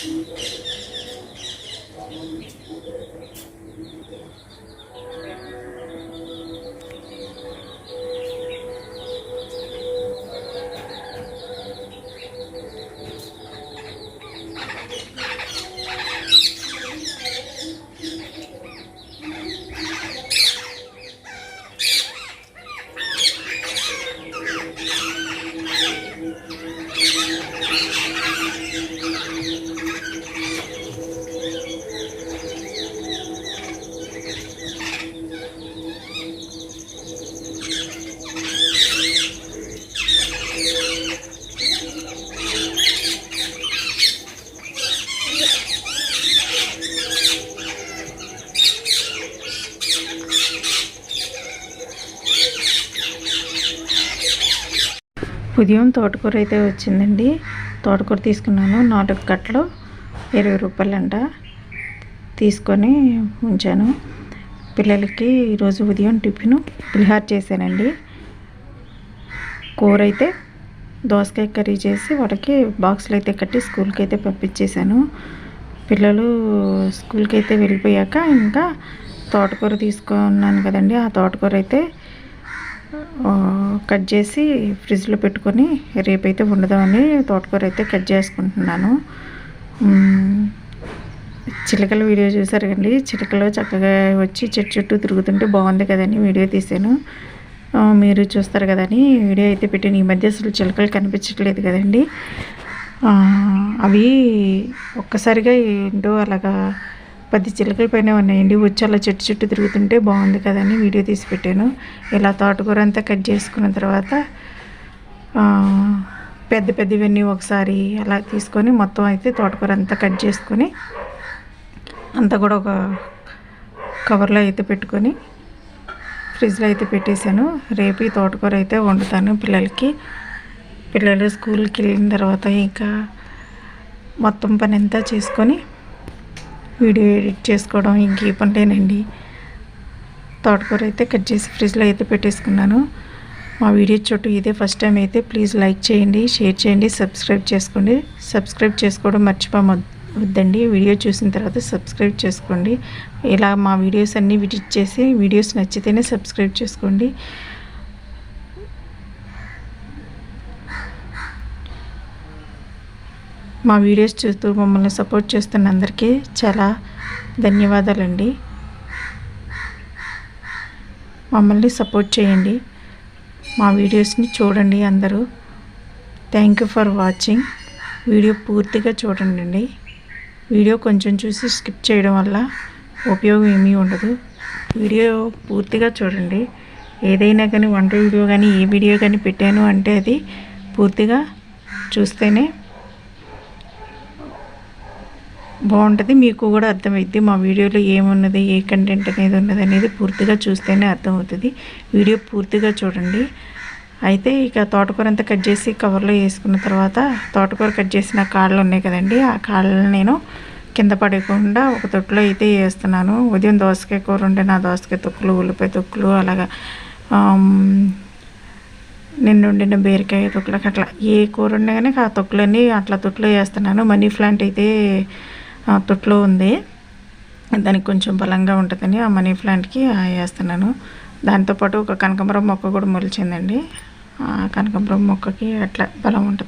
Thank you. ఉదయం తోటకూర అయితే వచ్చిందండి. తోటకూర తీసుకున్నాను. నాలుగు కట్టలు ఇరవై రూపాయలంట తీసుకొని ఉంచాను. పిల్లలకి ఈరోజు ఉదయం టిఫిన్ పులిహార చేశానండి. కూర అయితే దోసకాయ కర్రీ చేసి వాళ్ళకి బాక్సులు అయితే కట్టి స్కూల్కి అయితే పంపించేశాను. పిల్లలు స్కూల్కి అయితే వెళ్ళిపోయాక ఇంకా తోటకూర తీసుకున్నాను కదండి. ఆ తోటకూర అయితే కట్ చేసి ఫ్రిడ్జ్లో పెట్టుకొని రేపైతే వండుదామని తోటకూర అయితే కట్ చేసుకుంటున్నాను. చిలకల వీడియో చూసారు కండి చిలకలు చక్కగా వచ్చి చెట్టు చుట్టూ తిరుగుతుంటే బాగుంది కదని వీడియో తీసాను. మీరు చూస్తారు కదని వీడియో అయితే పెట్టాను ఈ మధ్య అసలు చిలకలు కనిపించట్లేదు కదండి. అవి ఒక్కసారిగా ఏంటో అలాగా పది చిలకల పైన ఉన్నాయండి. వచ్చి అలా చెట్టు చుట్టూ తిరుగుతుంటే బాగుంది కదని వీడియో తీసి పెట్టాను. ఇలా తోటకూర అంతా కట్ చేసుకున్న తర్వాత పెద్ద పెద్దవన్నీ ఒకసారి అలా తీసుకొని మొత్తం అయితే తోటకూర అంతా కట్ చేసుకొని అంతా కూడా ఒక కవర్లో అయితే పెట్టుకొని ఫ్రిడ్జ్లో అయితే పెట్టేశాను. రేపు ఈ తోటకూర అయితే వండుతాను పిల్లలకి. పిల్లలు స్కూల్కి వెళ్ళిన తర్వాత ఇంకా మొత్తం పని అంతా చేసుకొని వీడియో ఎడిట్ చేసుకోవడం ఇంక ఈ పనులేనండి. తోటకూర అయితే కట్ చేసి ఫ్రిడ్జ్లో అయితే పెట్టేసుకున్నాను. మా వీడియో చుట్టూ ఇదే ఫస్ట్ టైం అయితే ప్లీజ్ లైక్ చేయండి షేర్ చేయండి సబ్స్క్రైబ్ చేసుకోండి. సబ్స్క్రైబ్ చేసుకోవడం మర్చిపోవద్దండి. వీడియో చూసిన తర్వాత సబ్స్క్రైబ్ చేసుకోండి. ఇలా మా వీడియోస్ అన్నీ విజిట్ చేసి వీడియోస్ నచ్చితేనే సబ్స్క్రైబ్ చేసుకోండి. మా వీడియోస్ చూస్తూ మమ్మల్ని సపోర్ట్ చేస్తున్న అందరికీ చాలా ధన్యవాదాలండి. మమ్మల్ని సపోర్ట్ చేయండి. మా వీడియోస్ని చూడండి అందరూ. Thank you for watching. Video పూర్తిగా చూడండి. అండి వీడియో కొంచెం చూసి స్కిప్ చేయడం వల్ల ఉపయోగం ఏమీ ఉండదు. వీడియో పూర్తిగా చూడండి. ఏదైనా కానీ వంట వీడియో కానీ ఏ వీడియో కానీ పెట్టాను అంటే అది పూర్తిగా చూస్తేనే బాగుంటుంది. మీకు కూడా అర్థమైద్ది మా వీడియోలో ఏమున్నది ఏ కంటెంట్ అనేది ఉన్నది అనేది పూర్తిగా చూస్తేనే అర్థమవుతుంది. వీడియో పూర్తిగా చూడండి. అయితే ఇక తోటకూర అంతా కట్ చేసి కవర్లో వేసుకున్న తర్వాత తోటకూర కట్ చేసిన కాళ్ళు ఉన్నాయి కదండి ఆ కాళ్ళని నేను కింద పడకుండా ఒక తొట్టులో అయితే వేస్తున్నాను. ఉదయం దోసకాయ కూర ఉంటే నా దోసకాయ తొక్కులు ఉల్లిపాయ తొక్కులు అలాగా నిన్నుండిన బీరకాయ తొక్కులకు అట్లా ఏ కూర ఉన్నా కానీ ఆ తొక్కులన్నీ అట్లా తొట్టులో వేస్తున్నాను. మనీ ప్లాంట్ అయితే ఆ ఉంది. దానికి కొంచెం బలంగా ఉంటుందని ఆ మనీ ప్లాంట్కి వేస్తున్నాను. దాంతోపాటు ఒక కనకాంబరం మొక్క కూడా మొలిచిందండి. ఆ కనకాంబరం మొక్కకి అట్లా బలం ఉంటుంది